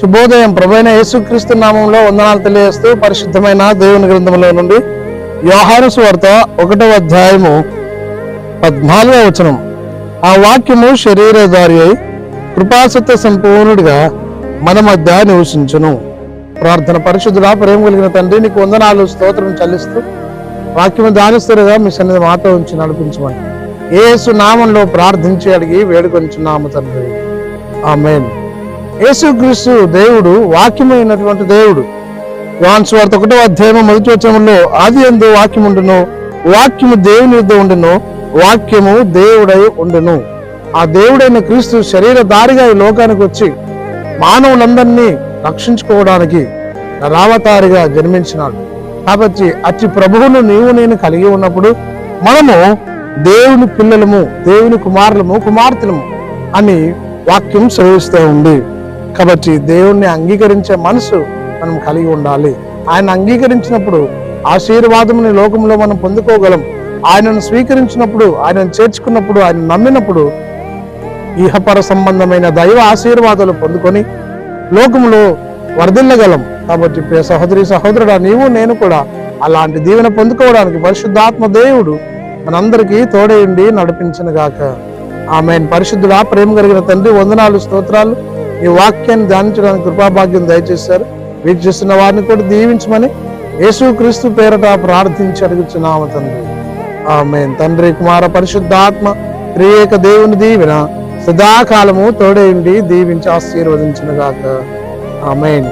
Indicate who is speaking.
Speaker 1: శుభోదయం. ప్రభైన యేసుక్రీస్తు నామంలో వందనాలు తెలియజేస్తూ పరిశుద్ధమైన దేవుని గ్రంథంలో నుండి వ్యవహార స్వార్త ఒకటవ అధ్యాయము పద్నాలుగవ వచనం. ఆ వాక్యము శరీరధారి అయి కృపాసత్వ సంపూర్ణుడిగా మన మధ్య నివసించును. ప్రార్థన పరిశుద్ధుడా ప్రేమ కలిగిన తండ్రి నీకు వందనాలు స్తోత్రం చెల్లిస్తూ వాక్యము దానిస్తురుగా మీ సన్నిధి మాట ఉంచి నడిపించమని యేసు నామంలో ప్రార్థించి అడిగి వేడుకొంచున్నాము తండ్రి. ఆమెన్. యేసుక్రీస్తు దేవుడు వాక్యమైనటువంటి దేవుడు. యోహాను వార్త ఒకటో అధ్యాయం మొదటి వచనంలో ఆది ఎందు వాక్యం ఉండును వాక్యము దేవుని యుద్ధ ఉండును వాక్యము దేవుడై ఉండును. ఆ దేవుడైన క్రీస్తు శరీరధారిగా ఈ లోకానికి వచ్చి మానవులందరినీ రక్షించుకోవడానికి రావతారిగా జన్మించినాడు. కాబట్టి అతి ప్రభువును నీవు నేను కలిగి ఉన్నప్పుడు మనము దేవుని పిల్లలము దేవుని కుమారులము కుమార్తెలము అని వాక్యం సెలవిస్తూ ఉంది. కాబట్టి దేవుణ్ణి అంగీకరించే మనసు మనం కలిగి ఉండాలి. ఆయన అంగీకరించినప్పుడు ఆశీర్వాదముని లోకంలో మనం పొందుకోగలం. ఆయనను స్వీకరించినప్పుడు ఆయనను చేర్చుకున్నప్పుడు ఆయన నమ్మినప్పుడు ఇహపర సంబంధమైన దైవ ఆశీర్వాదాలు పొందుకొని లోకములో వర్ధిల్లగలం. కాబట్టి ప్రియ సహోదరి సహోదరుడా నీవు నేను కూడా అలాంటి దీవెన పొందుకోవడానికి పరిశుద్ధాత్మ దేవుడు మనందరికీ తోడేయండి నడిపించిన గాక ఆమె పరిశుద్ధుడా ప్రేమ కలిగిన తండ్రి వందనాలు స్తోత్రాలు. ఈ వాక్యాన్ని ధ్యానించడానికి కృపాభాగ్యం దయచేశారు. వీక్షిస్తున్న వారిని కూడా దీవించమని యేసుక్రీస్తు పేరట ప్రార్థించి అడుగుతున్నాము తండ్రి. ఆమె తండ్రి కుమార పరిశుద్ధాత్మ త్రియేక దేవుని దీవెన సదాకాలము తోడేయండి దీవించి ఆశీర్వదించిన గాక ఆమెన్.